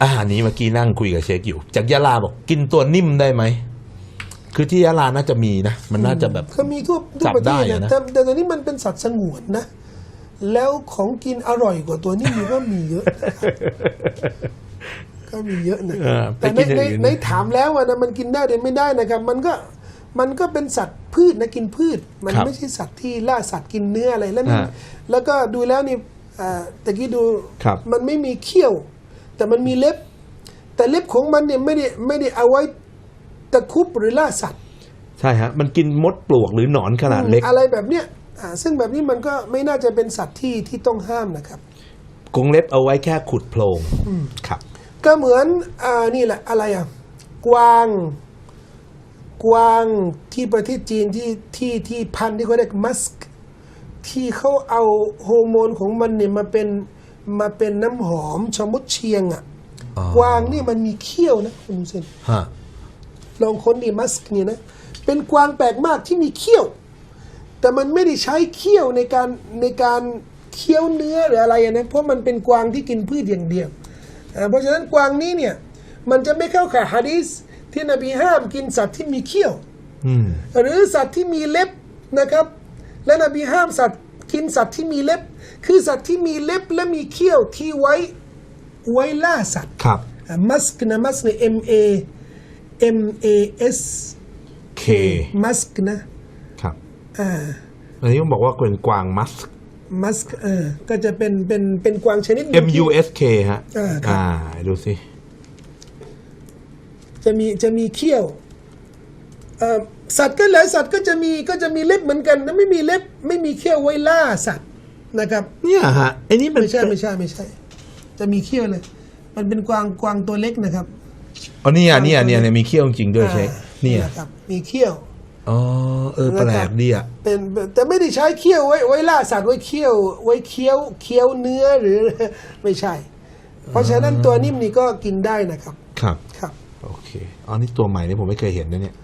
อันนี้เมื่อกี้นั่งคุยกับเชคอยู่ จากยะลาบอกกินตัวนิ่มได้ไหม คือที่ยะลาน่าจะมีนะ มันน่าจะแบบ ก็มีทั่วทั่วจับประเทศได้อะนะ นะแต่แต่ตอนนี้มันเป็นสัตว์สงวนนะ แล้วของกินอร่อยกว่าตัวนี้มีก็มีเยอะนะครับก็มีเยอะนะเออไปแต่ในกินอย่างในอื่น ในถามแล้วอะนะมันกินได้หรือไม่ได้นะครับ มันก็มันก็เป็นสัตว์พืชนะกินพืช มันครับไม่ใช่สัตว์ที่ล่าสัตว์กินเนื้ออะไรแล้วนี่ฮะแล้วก็ดูแล้วนี่อ่าตะกี้ดูครับ มันไม่มีเขี้ยว แต่มันมีเล็บ แต่เล็บของมันเนี่ยไม่ได้ไม่ได้เอาไว้ตะคุบหรือล่าสัตว์ใช่ฮะ มันกินมดปลวกหรือหนอนขนาดเล็ก อะไรแบบเนี้ยอ่าซึ่งแบบนี้มันก็ไม่น่าจะเป็นสัตว์ที่ที่ต้องห้ามนะครับกรงเล็บเอาไว้แค่ขุดโพรงครับ ก็เหมือนอ่านี่แหละอะไรอะกวางกวางที่ประเทศจีนที่ที่ที่พันธุ์ที่เขาเรียกมัสก์ที่เขาเอาฮอร์โมนของมันเนี่ยมาเป็น มาเป็นน้ำหอมชะมุดเชียงอะอ๋อกวางนี่มันมีเขี้ยวนะคุณเซนฮะลองค้นดีมัสก์เนี่ยนะเป็นกวางแปลกมากที่มีเขี้ยว แต่มันไม่ได้ใช้เขี้ยวในการในการเคี้ยวเนื้อหรืออะไรอะนะเพราะมันเป็นกวางที่กินพืชอย่างเดียวอ่าเพราะฉะนั้นกวางนี้เนี่ยมันจะไม่เข้าข่ายฮะดีษที่นบีห้ามกินสัตว์ที่มีเขี้ยว อืม หรือสัตว์ที่มีเล็บนะครับ และนบีห้ามสัตว์ กินสัตว์ที่มีเล็บ คือสัตว์ที่มีเล็บและมีเขี้ยวที่ไว้ไว้ล่าสัตว์ครับมัสกนะมัสเนี่ย M A M A S เคมัสกนะครับอ่าอันนี้ต้องบอกว่าเป็นกวางมัสมัสเออก็จะเป็นเป็นเป็นกวางชนิดหนึ่ง M ที่ U S K ฮะอ่าครับอ่าดูสิจะมีจะมีเขี้ยวเอ่อ สัตว์ก็หลายสัตว์ก็จะมีก็จะมีเล็บเหมือนกันนะไม่มีเล็บไม่มีเขี้ยวไว้ล่าสัตว์นะครับ เนี่ยฮะไอ้นี่มันไม่ใช่ไม่ใช่ไม่ใช่ จะมีเขี้ยวเลย มันเป็นกวางกวางตัวเล็กนะครับอ๋อเนี่ยเนี่ยเนี่ยเนี่ยมีเขี้ยวจริงๆด้วยเชคอ่าเนี่ยนะครับ มีเขี้ยวอ๋อเออแปลกดีอะเป็นแต่ไม่ได้ใช้เคี้ยวไว้ไว้ล่าสัตว์ไว้เคี้ยว ไว้เคี้ยวเคี้ยวเนื้อหรือไม่ใช่ เพราะฉะนั้นตัวนิ่มนี่ก็กินได้นะครับ ครับครับ โอเคอ๋อนี่ตัวใหม่นี่ผมไม่เคยเห็นนะเนี่ย